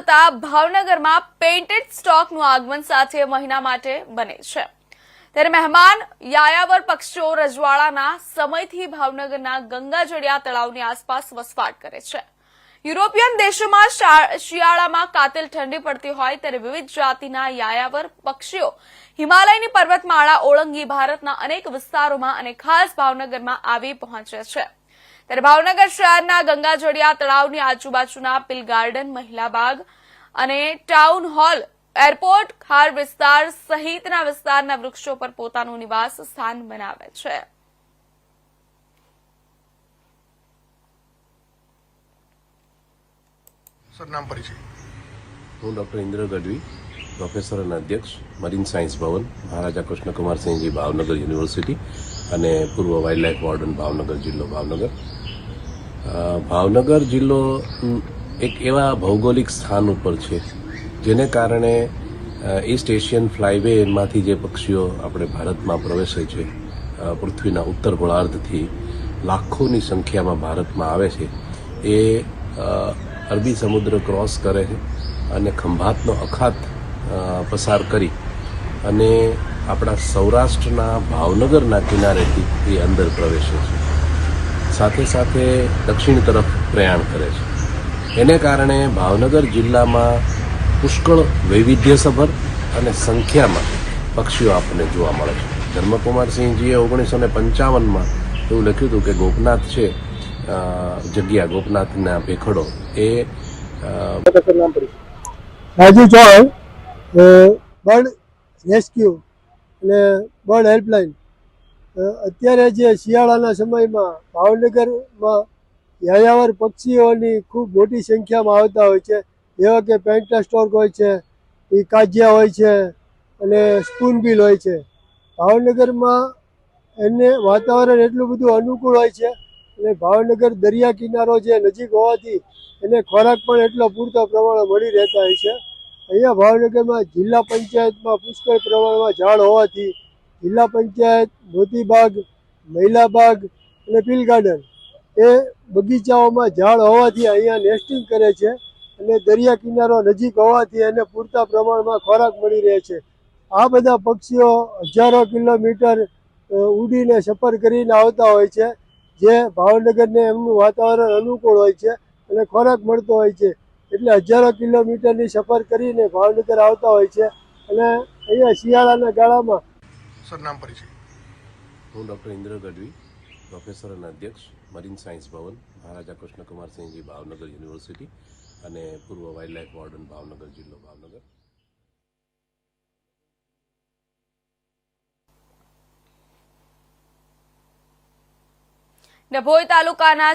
થતા ભાવનગરમાં પેઇન્ટેડ સ્ટોકનું આગમન સાથે મહિના માટે બને છે. ત્યારે મહેમાન યાયાવર પક્ષીઓ રજવાડાના સમયથી ભાવનગરના ગંગાજળિયા તળાવની આસપાસ વસવાટ કરે છે. યુરોપિયન દેશોમાં શિયાળામાં કાતિલ ઠંડી પડતી હોય ત્યારે વિવિધ જાતિના યાયાવર પક્ષીઓ હિમાલયની પર્વતમાળા ઓળંગી ભારતના અનેક વિસ્તારોમાં અને ખાસ ભાવનગરમાં આવી પહોંચે છે. ત્યારે ભાવનગર શહેરના ગંગાજળિયા તળાવની આજુબાજુના પિલ ગાર્ડન મહિલા બાગ અને ટાઉન હોલ એરપોર્ટ ખાર વિસ્તાર સહિતના વિસ્તારના વૃક્ષો પર પોતાનું નિવાસ સ્થાન બનાવે છે. સરનામ પરિચય. હું ડૉક્ટર ઇન્દ્ર ગઢવી પ્રોફેસર અને અધ્યક્ષ marine science Bhavan Maharaja Krishnakumar Sinhji Bhavnagar university અને પૂર્વ વાઇલ્ડલાઇફ વોર્ડન ભાવનગર જિલ્લો ભાવનગર. ભાવનગર જિલ્લો એક એવા ભૌગોલિક સ્થાન ઉપર છે, જેને કારણે ઈસ્ટ એશિયન ફ્લાયવેમાંથી જે પક્ષીઓ આપણે ભારતમાં પ્રવેશે છે પૃથ્વીના ઉત્તર ગોળાર્ધથી લાખોની સંખ્યામાં ભારતમાં આવે છે, એ અરબી સમુદ્ર ક્રોસ કરે છે અને ખંભાતનો અખાત પસાર કરી અને આપણા સૌરાષ્ટ્રના ભાવનગરના કિનારેથી એ અંદર પ્રવેશે છે. સાથે સાથે દક્ષિણ તરફ પ્રયાણ કરે છે. એને કારણે ભાવનગર જિલ્લામાં પુષ્કળ વૈવિધ્યસભર અને સંખ્યામાં પક્ષીઓ આપણને જોવા મળે છે. ધર્મકુમારસિંહજીએ ઓગણીસો ને પંચાવનમાં એવું લખ્યું હતું કે ગોપનાથ છે જગ્યા ગોપનાથના ભેખડો. એ રાજુ ચૌહાણ બર્ડ રેસ્ક્યુ અને બર્ડ હેલ્પલાઇન. અત્યારે જે શિયાળાના સમયમાં ભાવનગરમાં યાયાવર પક્ષીઓની ખૂબ મોટી સંખ્યામાં આવતા હોય છે. જેવા કે પેન્ટા સ્ટોર્ક હોય છે એ કાજિયા હોય છે અને સ્પૂનબિલ હોય છે. ભાવનગરમાં એને વાતાવરણ એટલું બધું અનુકૂળ હોય છે અને ભાવનગર દરિયા કિનારો જે નજીક હોવાથી એને ખોરાક પણ એટલો પૂરતા પ્રમાણમાં મળી રહેતા હોય છે. અહીંયા ભાવનગરમાં જિલ્લા પંચાયતમાં પુષ્કળ પ્રમાણમાં ઝાડ હોવાથી જિલ્લા પંચાયત, મોતીબાગ, મહિલાબાગ અને પીલ ગાર્ડન. એ બગીચાઓમાં ઝાડ હોવાથી અહીંયા નેસ્ટિંગ કરે છે અને દરિયા કિનારો નજીક હોવાથી એને પૂરતા પ્રમાણમાં ખોરાક મળી રહે છે. આ બધા પક્ષીઓ હજારો કિલોમીટર ઉડીને સફર કરીને આવતા હોય છે, જે ભાવનગરને એમનું વાતાવરણ અનુકૂળ હોય છે અને ખોરાક મળતો હોય છે. એટલે હજારો કિલોમીટરની સફર કરીને ભાવનગર આવતા હોય છે અને અહીંયા શિયાળાના ગાળામાં સરનામ પરિચય. હું ડૉક્ટર ઇન્દ્ર ગઢવી પ્રોફેસર અને અધ્યક્ષ marine science Bhavan Maharaja Krishnakumarsinhji Bhavnagar university અને પૂર્વ વાઇલ્ડલાઇફ વોર્ડન ભાવનગર જિલ્લો ભાવનગર. ડભોઈ તાલુકાના